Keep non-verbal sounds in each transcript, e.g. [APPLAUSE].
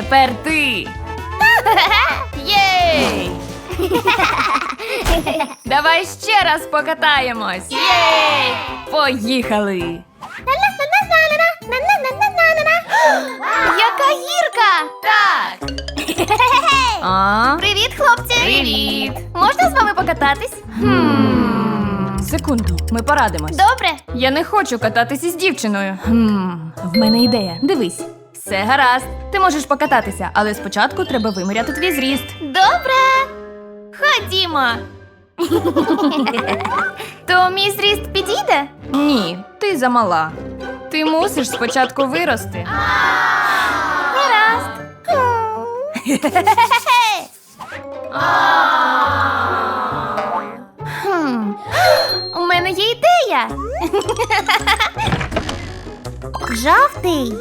Тепер ти. [LAUGHS] Єй! [LAUGHS] Давай ще раз покатаємось. Єй! Поїхали! [GASPS] Яка гірка! Так! [LAUGHS] А? Привіт, хлопці! Привіт! Можна з вами покататись? Хм. Секунду, ми порадимось. Добре. Я не хочу кататися з дівчиною. Хм. В мене ідея. Дивись. Все гаразд. Ти можеш покататися, але спочатку треба виміряти твій зріст. Добре. Ходімо. То мій зріст підійде? Ні, ти замала. Ти мусиш спочатку вирости. Гаразд. Хм. У мене є ідея. Жовтий.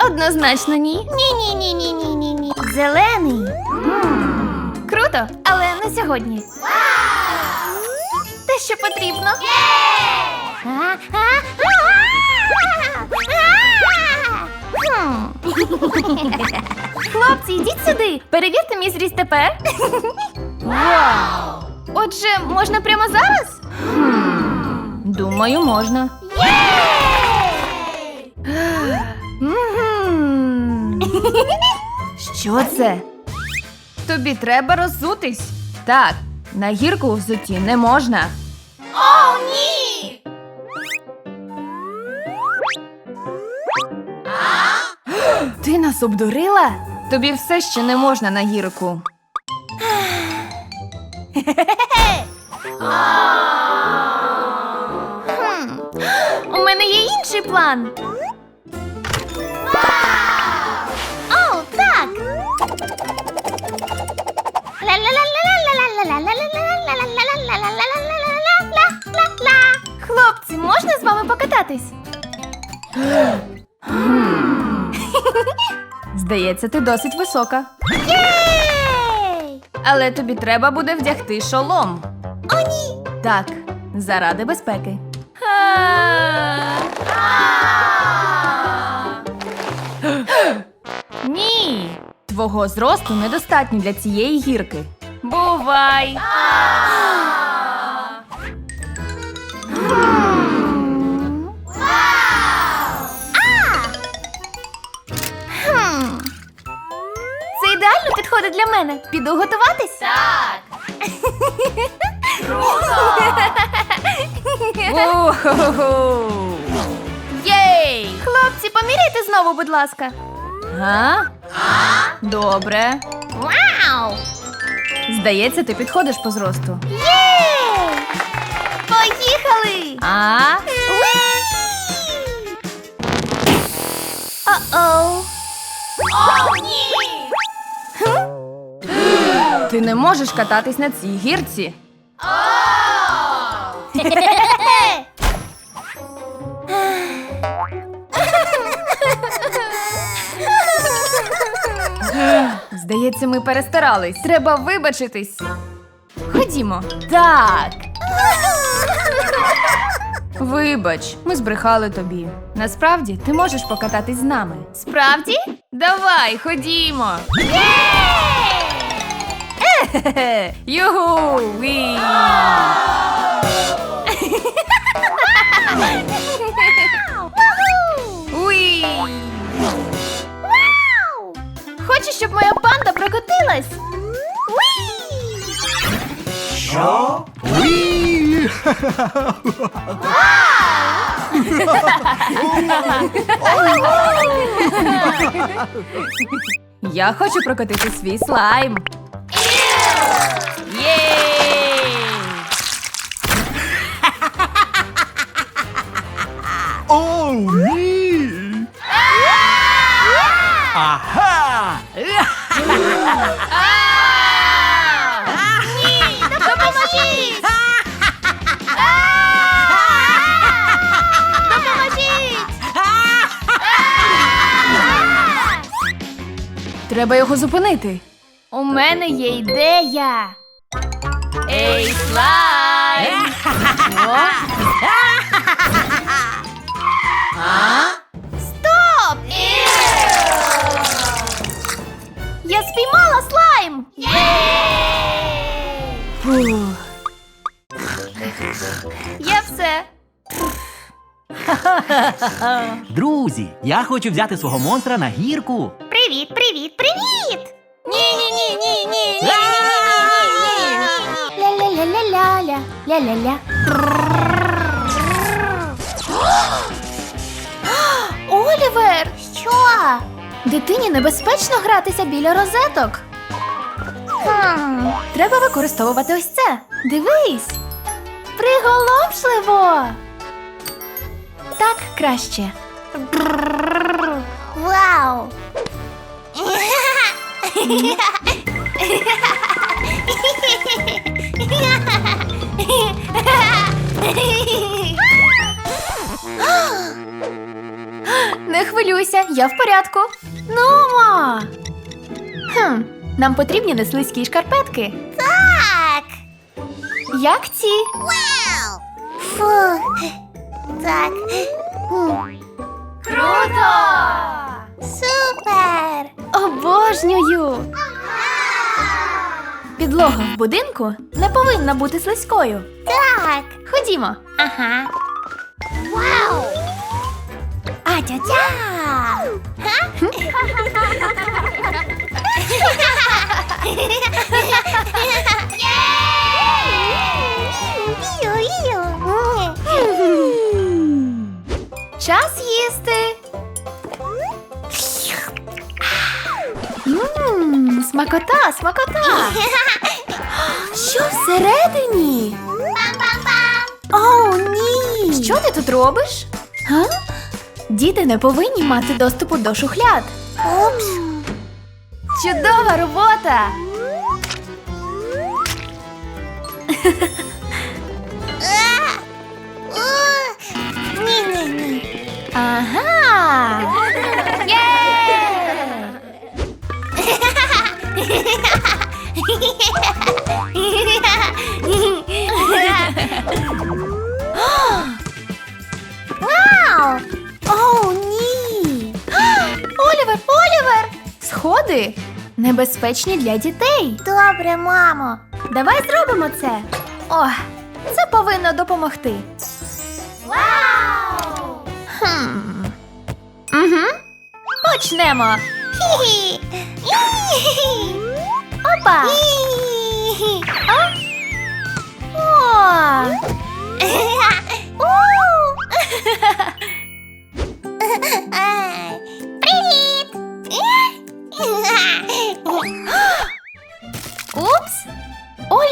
Однозначно ні. Ні, ні, ні, ні, ні, ні, ні. Зелений. Круто, але не сьогодні. Те, що потрібно. Хлопці, йдіть сюди. Перевірте мій зріст тепер. Вау! Отже, можна прямо зараз? Думаю, можна. Мгм. [LAUGHS] Що це? Тобі треба роззутись. Так, на гірку взуті не можна. О, ні! Ти нас обдурила? Тобі все ще не можна на гірку. [GASPS] У мене є інший план. Покататись? [GASPS] Здається, ти досить висока. Єй! Але тобі треба буде вдягти шолом. О, ні! Так, заради безпеки. [GASPS] Ні. Твого зросту недостатньо для цієї гірки. Бувай! [GASPS] для мене. Піду готуватись? Так. Уху-ху-ху. Єй! Хлопці, поміряйте знову, будь ласка. Га? Добре. Вау! Здається, ти підходиш по зросту. Єй! Поїхали! А? О-оу! О, ні! Ти не можеш кататись на цій гірці. Здається, ми перестарались. Треба вибачитись. Ходімо. Так. Вибач, ми збрехали тобі. Насправді ти можеш покататись з нами. Справді? Давай, ходімо. Хе-хе. Югу! Ві! Уі! Хочу, щоб моя панда прокотилась. Що? Уі! [LAUGHS] Я хочу прокотити свій слайм. О, ні! Ага! Допоможіть! Треба його зупинити. У мене є ідея. Ей, слайм! Стоп! Я спіймала слайм! Фух. Я все. Друзі, я хочу взяти свого монстра на гірку. Привіт, привіт, привіт! Ні, ні, ні, ні, ні, ні, Ля-ля-ля-ля-ля-ля, ля-ля-ля. Олівер! Що? Дитині небезпечно гратися біля розеток. Треба використовувати ось це. Дивись. Приголомшливо. Так краще. Вау! Не хвилюйся, я в порядку. Нумо! Хм, нам потрібні неслизькі шкарпетки. Так! Як ці? Вау! Фу. Так. Круто! Супер! Обожнюю! Підлога в будинку не повинна бути слизькою. Так. Ходімо. Ага. Вау! А тя-тя! Час їсти. Смакота, смакота. [LAUGHS] Що всередині? О, ні. Що ти тут робиш? Га? Діти не повинні мати доступу до шухляд. Упс. Чудова робота! Ні-ні-ні. [LAUGHS] Ага! Сходи небезпечні для дітей. Добре, мамо. Давай зробимо це. О, це повинно допомогти. Вау! Хм. Угу. Почнемо. Хі-хі. Опа! Хі-хі. О!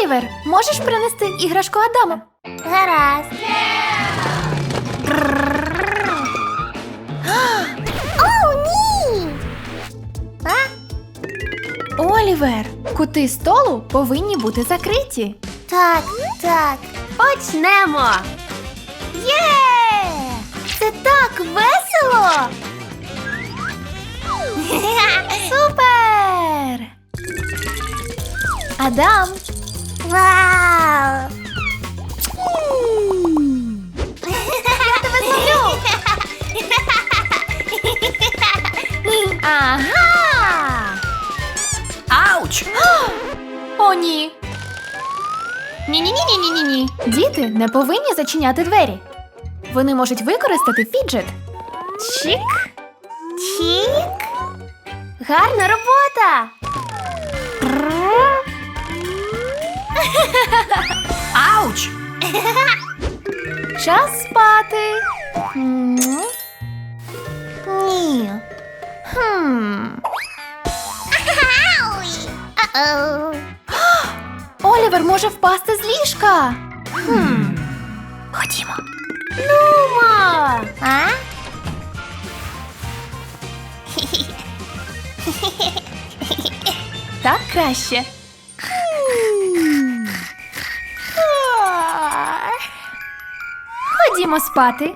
Олівер, можеш принести іграшку Адаму? Гаразд. О, ні! А? Олівер, кути столу повинні бути закриті. Так, так. Почнемо! Є! Це так весело! [LAUGHS] Супер! Адам, Вау! я тебе зловлю! Ага! Ауч! О, ні! Ні-ні-ні-ні-ні-ні. Діти не повинні зачиняти двері. Вони можуть використати фіджет. Чик! Чік? Гарна робота! Ауч! Час спати. Ні. Олівер може впасти з ліжка. Ходімо. Нумо! А? Так краще. Спати.